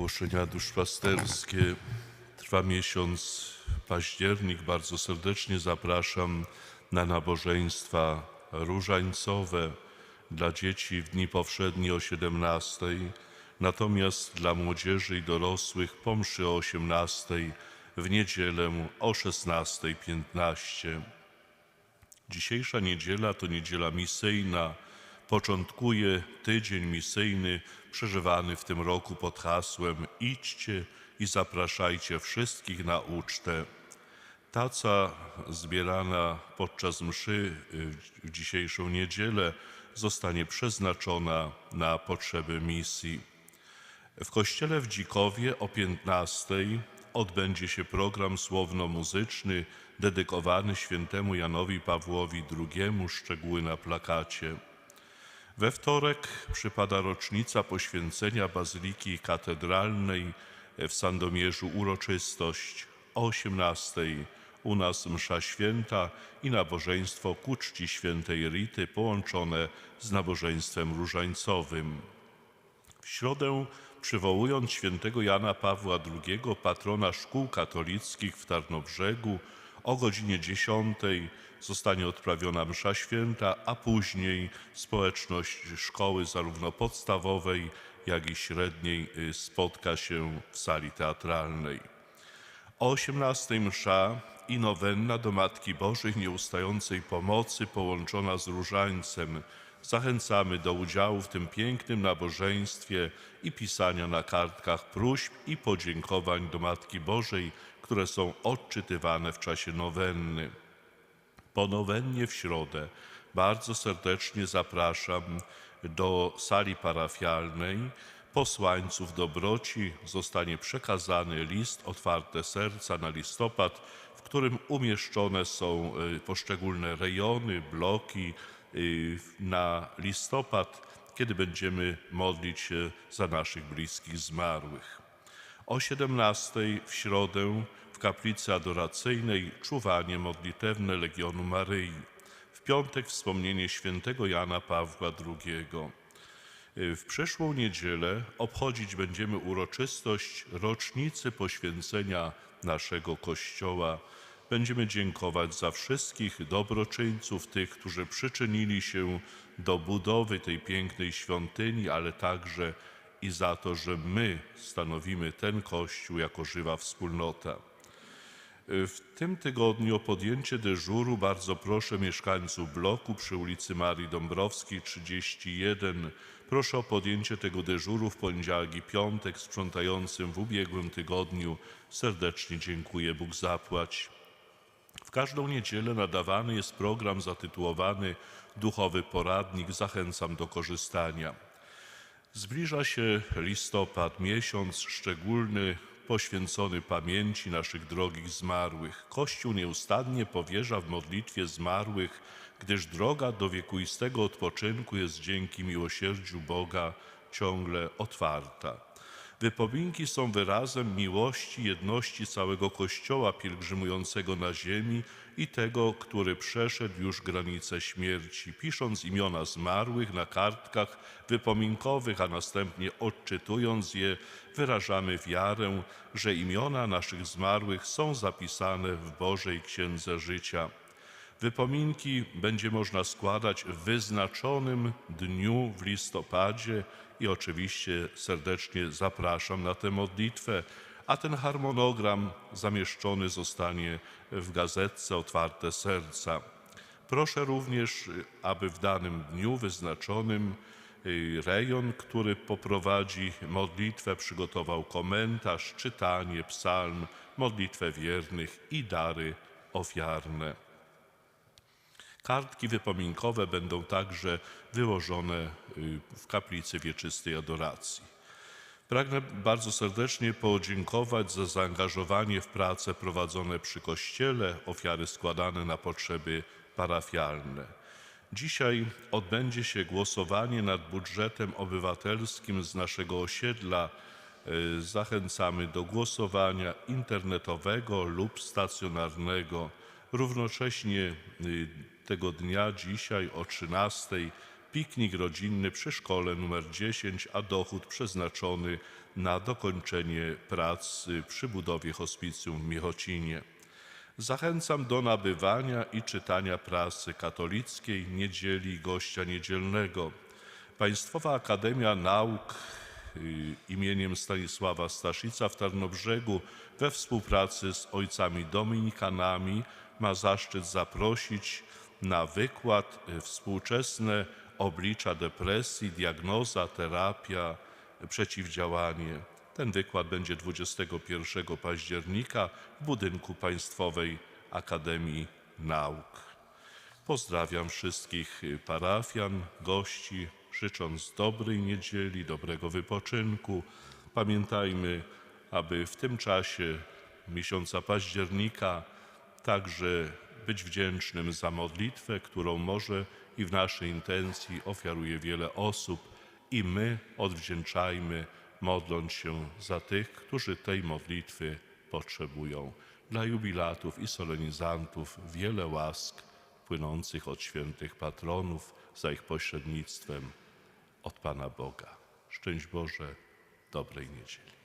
Ogłoszenia duszpasterskie. Trwa miesiąc październik. Bardzo serdecznie zapraszam na nabożeństwa różańcowe dla dzieci w dni powszedni o 17, natomiast dla młodzieży i dorosłych po mszy o 18, w niedzielę o 16.15. Dzisiejsza niedziela to niedziela misyjna. Początkuje tydzień misyjny przeżywany w tym roku pod hasłem Idźcie i zapraszajcie wszystkich na ucztę. Taca zbierana podczas mszy y, w dzisiejszą niedzielę zostanie przeznaczona na potrzeby misji. W kościele w Dzikowie o 15 odbędzie się program słowno-muzyczny dedykowany świętemu Janowi Pawłowi II, szczegóły na plakacie. We wtorek przypada rocznica poświęcenia Bazyliki Katedralnej w Sandomierzu uroczystość o 18 u nas msza święta i nabożeństwo ku czci świętej Rity połączone z nabożeństwem różańcowym. W środę, przywołując świętego Jana Pawła II, patrona szkół katolickich w Tarnobrzegu, o godzinie 10 zostanie odprawiona msza święta, a później społeczność szkoły zarówno podstawowej, jak i średniej y, spotka się w sali teatralnej. O 18 msza i nowenna do Matki Bożej Nieustającej Pomocy połączona z różańcem. Zachęcamy do udziału w tym pięknym nabożeństwie i pisania na kartkach próśb i podziękowań do Matki Bożej, które są odczytywane w czasie nowenny. Po nowennie w środę bardzo serdecznie zapraszam do sali parafialnej. Posłańców dobroci zostanie przekazany list Otwarte Serca na listopad, w którym umieszczone są y, poszczególne rejony, bloki y, na listopad, kiedy będziemy modlić się za naszych bliskich zmarłych. O 17 w środę kaplicy adoracyjnej czuwanie modlitewne Legionu Maryi. W piątek wspomnienie świętego Jana Pawła II. W przyszłą niedzielę obchodzić będziemy uroczystość rocznicy poświęcenia naszego Kościoła. Będziemy dziękować za wszystkich dobroczyńców, tych, którzy przyczynili się do budowy tej pięknej świątyni, ale także i za to, że my stanowimy ten Kościół jako żywa wspólnota. W tym tygodniu o podjęcie dyżuru bardzo proszę mieszkańców bloku przy ulicy Marii Dąbrowskiej 31. Proszę o podjęcie tego dyżuru w poniedziałek i piątek sprzątającym w ubiegłym tygodniu. Serdecznie dziękuję, Bóg zapłać. W każdą niedzielę nadawany jest program zatytułowany Duchowy Poradnik. Zachęcam do korzystania. Zbliża się listopad, miesiąc szczególny poświęcony pamięci naszych drogich zmarłych. Kościół nieustannie powierza w modlitwie zmarłych, gdyż droga do wiekuistego odpoczynku jest dzięki miłosierdziu Boga ciągle otwarta. Wypominki są wyrazem miłości, jedności całego Kościoła pielgrzymującego na ziemi i tego, który przeszedł już granice śmierci, pisząc imiona zmarłych na kartkach wypominkowych, a następnie odczytując je, wyrażamy wiarę, że imiona naszych zmarłych są zapisane w Bożej Księdze Życia. Wypominki będzie można składać w wyznaczonym dniu w listopadzie i oczywiście serdecznie zapraszam na tę modlitwę, a ten harmonogram zamieszczony zostanie w gazetce Otwarte Serca. Proszę również, aby w danym dniu wyznaczonym y, rejon, który poprowadzi modlitwę, przygotował komentarz, czytanie, psalm, modlitwę wiernych i dary ofiarne. Kartki wypominkowe będą także wyłożone y, w kaplicy wieczystej adoracji. Pragnę bardzo serdecznie podziękować za zaangażowanie w prace prowadzone przy Kościele, ofiary składane na potrzeby parafialne. Dzisiaj odbędzie się głosowanie nad budżetem obywatelskim z naszego osiedla. Y, zachęcamy do głosowania internetowego lub stacjonarnego. Równocześnie y, tego dnia, dzisiaj o 13 piknik rodzinny przy szkole numer 10, a dochód przeznaczony na dokończenie prac y, przy budowie hospicjum w Michocinie. Zachęcam do nabywania i czytania prasy katolickiej, niedzieli gościa niedzielnego. Państwowa Akademia Nauk y, imieniem Stanisława Staszica w Tarnobrzegu we współpracy z ojcami dominikanami ma zaszczyt zaprosić na wykład y, Współczesne oblicza depresji, diagnoza, terapia, przeciwdziałanie. Ten wykład będzie 21 października w budynku Państwowej Akademii Nauk. Pozdrawiam wszystkich parafian, gości, życząc dobrej niedzieli, dobrego wypoczynku. Pamiętajmy, aby w tym czasie miesiąca października także być wdzięcznym za modlitwę, którą może i w naszej intencji ofiaruje wiele osób i my odwdzięczajmy, modląc się za tych, którzy tej modlitwy potrzebują. Dla jubilatów i solenizantów wiele łask płynących od świętych patronów za ich pośrednictwem od Pana Boga. Szczęść Boże, dobrej niedzieli.